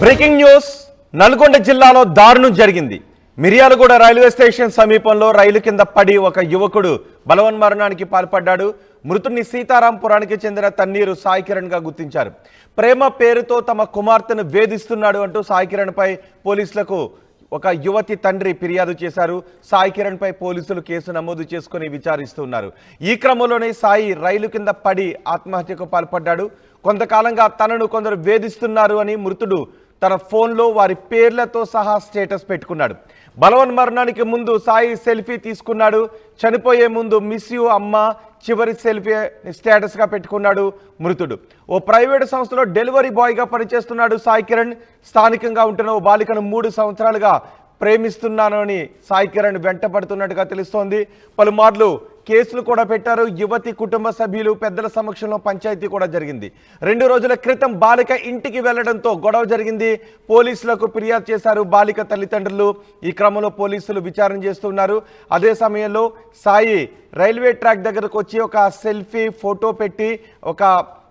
Breaking news. Nalgonda జిల్లాలో దారుణం జరిగింది. మిర్యాలగూడ రైల్వే స్టేషన్ సమీపంలో రైలు కింద పడి ఒక యువకుడు బలవన్మరణానికి పాల్పడ్డాడు. మృతుడిని సీతారాంపురానికి చెందిన తన్నీరు సాయి కిరణ్గా గుర్తించారు. ప్రేమ పేరుతో తమ కుమార్తెను వేధిస్తున్నాడు అంటూ సాయి కిరణ్పై పోలీసులకు ఒక యువతి తండ్రి ఫిర్యాదు చేశారు. సాయి కిరణ్పై పోలీసులు కేసు నమోదు చేసుకుని విచారిస్తున్నారు. ఈ క్రమంలోనే సాయి రైలు కింద పడి ఆత్మహత్యకు పాల్పడ్డాడు. కొంతకాలంగా తనను కొందరు వేధిస్తున్నారు అని మృతుడు తన ఫోన్లో వారి పేర్లతో సహా స్టేటస్ పెట్టుకున్నాడు. బలవన్ మరణానికి ముందు సాయి సెల్ఫీ తీసుకున్నాడు. చనిపోయే ముందు మిస్ యూ అమ్మ చివరి సెల్ఫీ స్టేటస్గా పెట్టుకున్నాడు మృతుడు. ఓ ప్రైవేట్ సంస్థలో డెలివరీ బాయ్గా పనిచేస్తున్నాడు సాయి కిరణ్. స్థానికంగా ఉంటున్న ఓ బాలికను మూడు సంవత్సరాలుగా ప్రేమిస్తున్నాను అని సాయి కిరణ్ వెంటపడుతున్నట్టుగా తెలుస్తోంది. పలుమార్లు కేసులు కూడా పెట్టారు. యువతి కుటుంబ సభ్యులు పెద్దల సమక్షంలో పంచాయతీ కూడా జరిగింది. రెండు రోజుల క్రితం బాలిక ఇంటికి వెళ్ళడంతో గొడవ జరిగింది. పోలీసులకు ఫిర్యాదు చేశారు బాలిక తల్లిదండ్రులు. ఈ క్రమంలో పోలీసులు విచారణ చేస్తున్నారు. అదే సమయంలో సాయి రైల్వే ట్రాక్ దగ్గరకు వచ్చి ఒక సెల్ఫీ ఫోటో పెట్టి ఒక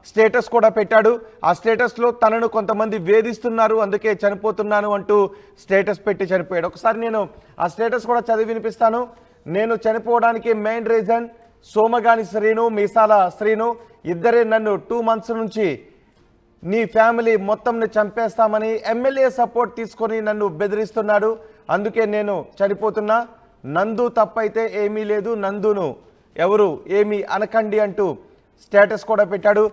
స్టేటస్ కూడా పెట్టాడు. ఆ స్టేటస్లో తనను కొంతమంది వేధిస్తున్నారు. అందుకే చనిపోతున్నాను అంటూ స్టేటస్ పెట్టి చనిపోయాడు. ఒకసారి నేను ఆ స్టేటస్ కూడా చదివి వినిపిస్తాను. నేను చనిపోవడానికి మెయిన్ రీజన్ సోమగాని శ్రీను మీసాల శ్రీను ఇద్దరే నన్ను టూ మంత్స్ నుంచి నీ ఫ్యామిలీ మొత్తంని చంపేస్తామని ఎమ్మెల్యే సపోర్ట్ తీసుకొని నన్ను బెదిరిస్తున్నాడు. అందుకే నేను చనిపోతున్నా. నందు తప్పైతే ఏమీ లేదు. నందును ఎవరు ఏమీ అనకండి అంటూ స్టేటస్ కూడా పెట్టాడు.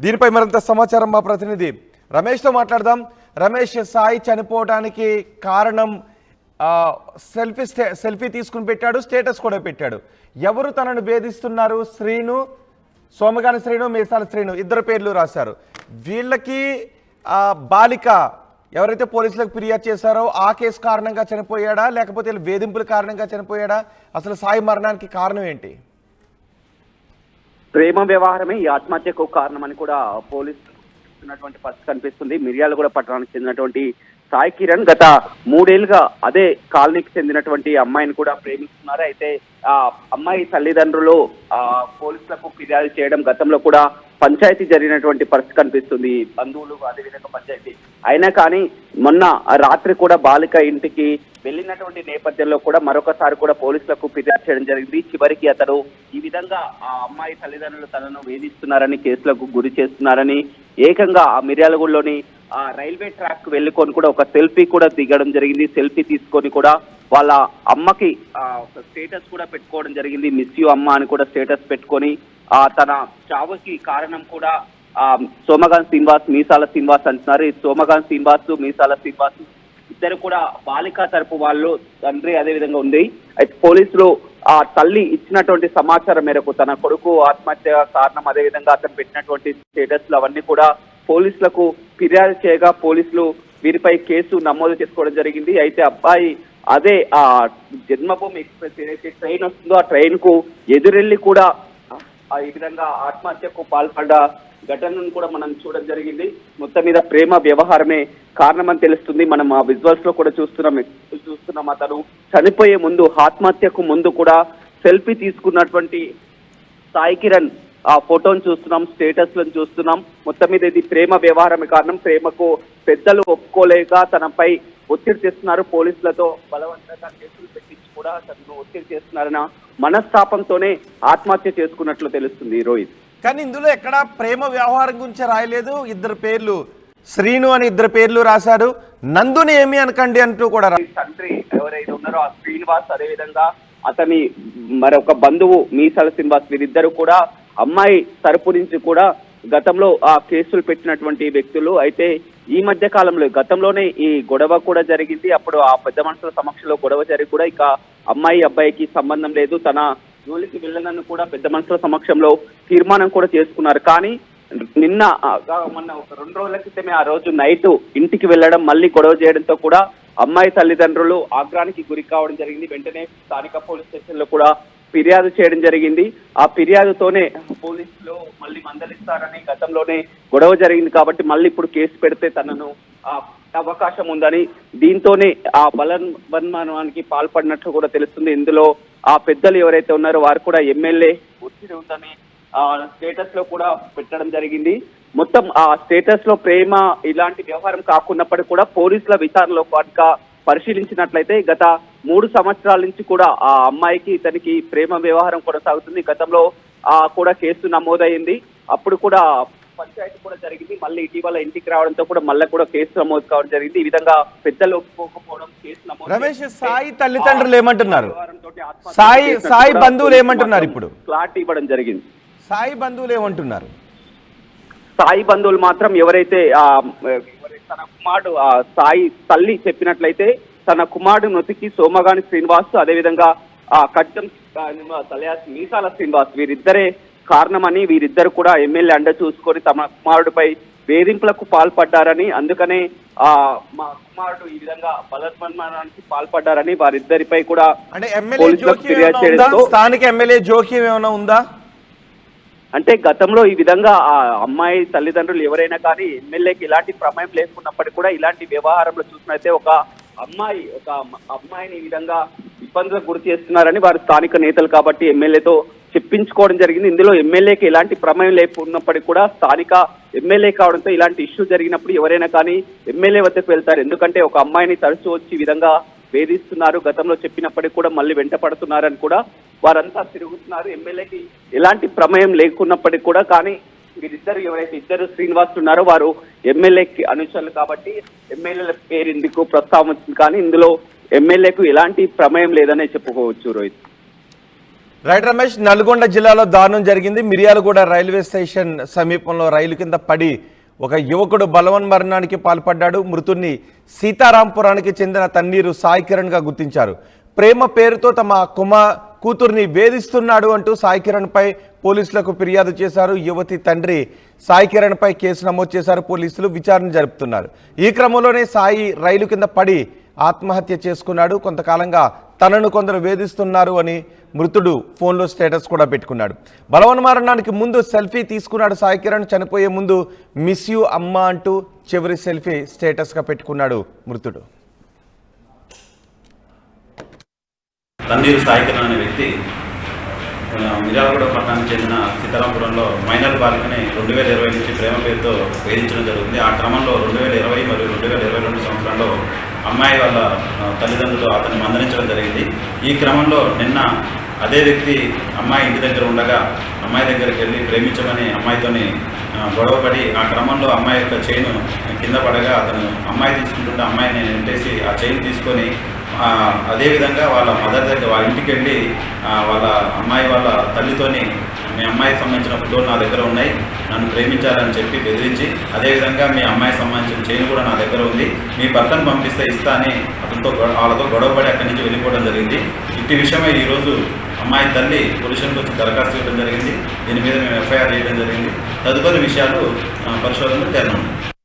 దీనిపై మరింత సమాచారం మా ప్రతినిధి రమేష్తో మాట్లాడదాం. రమేష్ సాయి చనిపోవడానికి కారణం సెల్ఫీ స్టే సెల్ఫీ తీసుకుని పెట్టాడు స్టేటస్ కూడా పెట్టాడు. ఎవరు తనను వేధిస్తున్నారు? శ్రీను సోమగాని శ్రీను మీసాల శ్రీను ఇద్దరు పేర్లు రాశారు. వీళ్ళకి ఆ, బాలిక ఎవరైతే పోలీసులకు ఫిర్యాదు చేశారో ఆ కేసు కారణంగా చనిపోయాడా? లేకపోతే వేధింపుల కారణంగా చనిపోయాడా? అసలు సాయి మరణానికి కారణం ఏంటి? ప్రేమ వ్యవహారమే ఈ ఆత్మహత్యకు కారణమని కూడా పోలీసులు పరిస్థితి కనిపిస్తుంది. మిర్యాలగూడ పట్టణానికి చెందినటువంటి సాయి కిరణ్ గత మూడేళ్ళుగా అదే కాలనీకి చెందినటువంటి అమ్మాయిని కూడా ప్రేమిస్తున్నారు. అయితే ఆ అమ్మాయి తల్లిదండ్రులు ఆ పోలీసులకు ఫిర్యాదు చేయడం గతంలో కూడా పంచాయతీ జరిగినటువంటి పరిస్థితి కనిపిస్తుంది. బంధువులు అదేవిధంగా పంచాయతీ. అయినా కానీ మొన్న రాత్రి కూడా బాలిక ఇంటికి వెళ్ళినటువంటి నేపథ్యంలో కూడా మరొకసారి కూడా పోలీసులకు ఫిర్యాదు చేయడం జరిగింది. చివరికి అతడు ఈ విధంగా ఆ అమ్మాయి తల్లిదండ్రులు తనను వేధిస్తున్నారని కేసులకు గురి చేస్తున్నారని ఏకంగా ఆ మిర్యాలగూడలోని ఆ రైల్వే ట్రాక్ వెళ్ళుకొని కూడా ఒక సెల్ఫీ కూడా దిగడం జరిగింది. సెల్ఫీ తీసుకొని కూడా వాళ్ళ అమ్మకి ఒక స్టేటస్ కూడా పెట్టుకోవడం జరిగింది. మిస్ యూ అమ్మ అని కూడా స్టేటస్ పెట్టుకొని ఆ తన చావుకి కారణం కూడా ఆ సోమగాన్ శ్రీనివాస్ మీసాల శ్రీనివాస్ అంటున్నారు. ఈ సోమగాన్ శ్రీనివాస్ మీసాల శ్రీనివాస్ ఇద్దరు కూడా బాలిక తరపు వాళ్ళు తండ్రి అదే విధంగా ఉంది. అయితే పోలీసులు ఆ తల్లి ఇచ్చినటువంటి సమాచారం మేరకు తన కొడుకు ఆత్మహత్య కారణం అదే విధంగా అతను పెట్టినటువంటి స్టేటస్లు అవన్నీ కూడా పోలీసులకు ఫిర్యాదు చేయగా పోలీసులు వీరిపై కేసు నమోదు చేసుకోవడం జరిగింది. అయితే అబ్బాయి అదే ఆ జన్మభూమి ఎక్స్ప్రెస్ ఏదైతే ట్రైన్ వస్తుందో ఆ ట్రైన్కు ఎదురెళ్ళి కూడా ఆ ఈ విధంగా ఆత్మహత్యకు పాల్పడ్డ ఘటనను కూడా మనం చూడడం జరిగింది. మొత్తం మీద ప్రేమ వ్యవహారమే కారణమని తెలుస్తుంది. మనం ఆ విజువల్స్లో కూడా చూస్తున్నాం చూస్తున్నాం అతను చనిపోయే ముందు ఆత్మహత్యకు ముందు కూడా సెల్ఫీ తీసుకున్నటువంటి సాయి కిరణ్ ఆ ఫోటోను చూస్తున్నాం స్టేటస్లను చూస్తున్నాం. మొత్తం మీద ఇది ప్రేమ వ్యవహారమే కారణం. ప్రేమకు పెద్దలు ఒప్పుకోలేక తనపై ఒత్తిడి చేస్తున్నారు పోలీసులతో బలవంతంగా కేసులు పెట్టించి కూడా తనను ఒత్తిడి చేస్తున్నారన్న మనస్తాపంతోనే ఆత్మహత్య చేసుకున్నట్లు తెలుస్తుంది రోహిత్. కానీ ఇందులో ఎక్కడ ప్రేమ వ్యవహారం గురించి రాయలేదు. ఇద్దరు పేర్లు శ్రీను అని ఇద్దరు పేర్లు రాశారు. నందుని ఏమి అనకండి అంటూ కూడా తండ్రి ఎవరైతే ఉన్నారో ఆ శ్రీనివాస్ అదే విధంగా అతని మరొక బంధువు మీసాల శ్రీనివాస్ వీరిద్దరు కూడా అమ్మాయి తరపు నుంచి కూడా గతంలో ఆ కేసులు పెట్టినటువంటి వ్యక్తులు అయితే ఈ మధ్య కాలంలో గతంలోనే ఈ గొడవ కూడా జరిగింది. అప్పుడు ఆ పెద్ద మనుషుల సమక్షంలో గొడవ జరిగి కూడా ఇక అమ్మాయి అబ్బాయికి సంబంధం లేదు. తన జోలికి వెళ్ళనని కూడా పెద్ద మనుషుల సమక్షంలో తీర్మానం కూడా చేసుకున్నారు. కానీ నిన్న మొన్న ఒక రెండు రోజుల క్రితమే ఆ రోజు నైట్ ఇంటికి వెళ్ళడం మళ్ళీ గొడవ చేయడంతో కూడా అమ్మాయి తల్లిదండ్రులు ఆగ్రానికి గురి కావడం జరిగింది. వెంటనే స్థానిక పోలీస్ స్టేషన్లో కూడా ఫిర్యాదు చేయడం జరిగింది. ఆ ఫిర్యాదుతోనే పోలీసులు మళ్ళీ మందలిస్తారని గతంలోనే గొడవ జరిగింది కాబట్టి మళ్ళీ ఇప్పుడు కేసు పెడితే తనను ఆ అవకాశం ఉందని దీంతోనే ఆ బలవన్మానానికి పాల్పడినట్లు కూడా తెలుస్తుంది. ఇందులో ఆ పెద్దలు ఎవరైతే ఉన్నారో వారు కూడా ఎమ్మెల్యే ఒత్తిడి ఉందని ఆ స్టేటస్లో కూడా పెట్టడం జరిగింది. మొత్తం ఆ స్టేటస్లో ప్రేమ ఇలాంటి వ్యవహారం కాకున్నప్పటికీ కూడా పోలీసుల విచారణలో పాటుగా పరిశీలించినట్లయితే గత మూడు సంవత్సరాల నుంచి కూడా ఆ అమ్మాయికి ఇతనికి ప్రేమ వ్యవహారం కొనసాగుతుంది. గతంలో ఆ కూడా కేసు నమోదైంది. అప్పుడు కూడా పంచాయతీ కూడా జరిగింది. మళ్ళీ ఇటీవల ఇంటికి రావడంతో కూడా మళ్ళీ కూడా కేసు నమోదు కావడం జరిగింది. ఈ విధంగా పెద్దలు ఒప్పుకోకపోవడం కేసు నమోదు రమేష్ సాయి తల్లిదండ్రులు ఏమంటున్నారు? సాయి సాయి బంధువులు ఏమంటున్నారు ఇప్పుడు? క్లారిటీ ఇవ్వడం జరిగింది. సాయి బంధువులు ఏమంటున్నారు? సాయి బంధువులు మాత్రం ఎవరైతే తన కుమారుడు ఆ సాయి తల్లి చెప్పినట్లయితే తన కుమారుడు నొతికి సోమగాని శ్రీనివాస్ అదేవిధంగా ఆ కట్టం తలయాస్ మీసాల శ్రీనివాస్ వీరిద్దరే కారణమని వీరిద్దరు కూడా ఎమ్మెల్యే అండ చూసుకొని తమ కుమారుడిపై వేధింపులకు పాల్పడ్డారని అందుకనే ఆ మా కుమారుడు ఈ విధంగా బలవన్మరణానికి పాల్పడ్డారని వారిద్దరిపై కూడా ఫిర్యాదు చేయడంతో స్థానిక ఎమ్మెల్యే జోక్యం ఏమైనా ఉందా? అంటే గతంలో ఈ విధంగా ఆ అమ్మాయి తల్లిదండ్రులు ఎవరైనా కానీ ఎమ్మెల్యేకి ఇలాంటి ప్రమేయం లేకున్నప్పటికీ కూడా ఇలాంటి వ్యవహారంలో చూసినట్లయితే ఒక అమ్మాయి ఒక అమ్మాయిని ఈ విధంగా ఇబ్బందులకు గురి చేస్తున్నారని వారు స్థానిక నేతలు కాబట్టి ఎమ్మెల్యేతో చెప్పించుకోవడం జరిగింది. ఇందులో ఎమ్మెల్యేకి ఎలాంటి ప్రమేయం లేకున్నప్పటికీ కూడా స్థానిక ఎమ్మెల్యే కావడంతో ఇలాంటి ఇష్యూ జరిగినప్పుడు ఎవరైనా కానీ ఎమ్మెల్యే వద్దకు వెళ్తారు. ఎందుకంటే ఒక అమ్మాయిని తరచూ వచ్చి ఈ విధంగా వేధిస్తున్నారు. గతంలో చెప్పినప్పటికీ కూడా మళ్ళీ వెంట పడుతున్నారని కూడా వారంతా తిరుగుతున్నారు. ఎమ్మెల్యేకి ఎలాంటి ప్రమేయం లేకున్నప్పటికీ కూడా కానీ వీరిద్దరు ఎవరైతే ఇద్దరు శ్రీనివాస్ ఉన్నారో వారు ఎమ్మెల్యేకి అనుచరులు కాబట్టి ఎమ్మెల్యేల పేరు ఇందుకు ప్రస్తావించింది కానీ ఇందులో ఎమ్మెల్యేకు ఎలాంటి ప్రమేయం లేదనే చెప్పుకోవచ్చు రోహిత్. రైట్ రమేష్ నల్గొండ జిల్లాలో దారుణం జరిగింది. మిర్యాలగూడ రైల్వే స్టేషన్ సమీపంలో రైలు కింద పడి ఒక యువకుడు బలవన్ మరణానికి పాల్పడ్డాడు. మృతుడిని సీతారాంపురానికి చెందిన తన్నీరు సాయి గుర్తించారు. ప్రేమ పేరుతో తమ కుమార్ కూతుర్ని వేధిస్తున్నాడు అంటూ సాయి కిరణ్పై పోలీసులకు ఫిర్యాదు చేశారు. యువతి తండ్రి సాయి కిరణ్పై కేసు నమోదు చేశారు. పోలీసులు విచారణ జరుపుతున్నారు. ఈ క్రమంలోనే సాయి రైలు కింద పడి ఆత్మహత్య చేసుకున్నాడు. కొంతకాలంగా తనను కొందరు వేధిస్తున్నారు అని మృతుడు ఫోన్లో స్టేటస్ కూడా పెట్టుకున్నాడు. బలవన్ మరణానికి ముందు సెల్ఫీ తీసుకున్నాడు సాయి కిరణ్. చనిపోయే ముందు మిస్ యూ అమ్మ అంటూ చివరి సెల్ఫీ స్టేటస్గా పెట్టుకున్నాడు మృతుడు. తన్నీరు సాయికరణ అనే వ్యక్తి ఆ, మిర్యాలగూడ పట్టణానికి చెందిన సీతారాంపురంలో మైనర్ బాలికని రెండు వేల ఇరవై నుంచి ప్రేమ పేరుతో వేధించడం జరుగుతుంది. ఆ క్రమంలో రెండు వేల ఇరవై మరియు రెండు వేల ఇరవై రెండు సంవత్సరంలో అమ్మాయి వాళ్ళ తల్లిదండ్రులు అతన్ని మందలించడం జరిగింది. ఈ క్రమంలో నిన్న అదే వ్యక్తి అమ్మాయి ఇంటి దగ్గర ఉండగా అమ్మాయి దగ్గరికి వెళ్ళి ప్రేమించమని అమ్మాయితోని గొడవపడి ఆ క్రమంలో అమ్మాయి యొక్క చైన్ కింద పడగా అతను అమ్మాయి తీసుకుంటుంటే అమ్మాయిని నెట్టేసి ఆ చైన్ తీసుకొని అదేవిధంగా వాళ్ళ మదర్ దగ్గర వాళ్ళ ఇంటికి వెళ్ళి వాళ్ళ అమ్మాయి వాళ్ళ తల్లితోని మీ అమ్మాయికి సంబంధించిన ఫోటో నా దగ్గర ఉన్నాయి నన్ను ప్రేమించాలని చెప్పి బెదిరించి అదేవిధంగా మీ అమ్మాయికి సంబంధించిన చైన్ కూడా నా దగ్గర ఉంది మీ భర్తను పంపిస్తే ఇస్తా అని అతనితో వాళ్ళతో గొడవపడి అక్కడి నుంచి వెళ్ళిపోవడం జరిగింది. ఇట్టి విషయమై ఈరోజు అమ్మాయి తల్లి పొల్యూషన్కి వచ్చి దరఖాస్తు చేయడం జరిగింది. దీని మీద మేము ఎఫ్ఐఆర్ చేయడం జరిగింది. తదుపరి విషయాలు పరిశోధనలు తేలనున్నాయి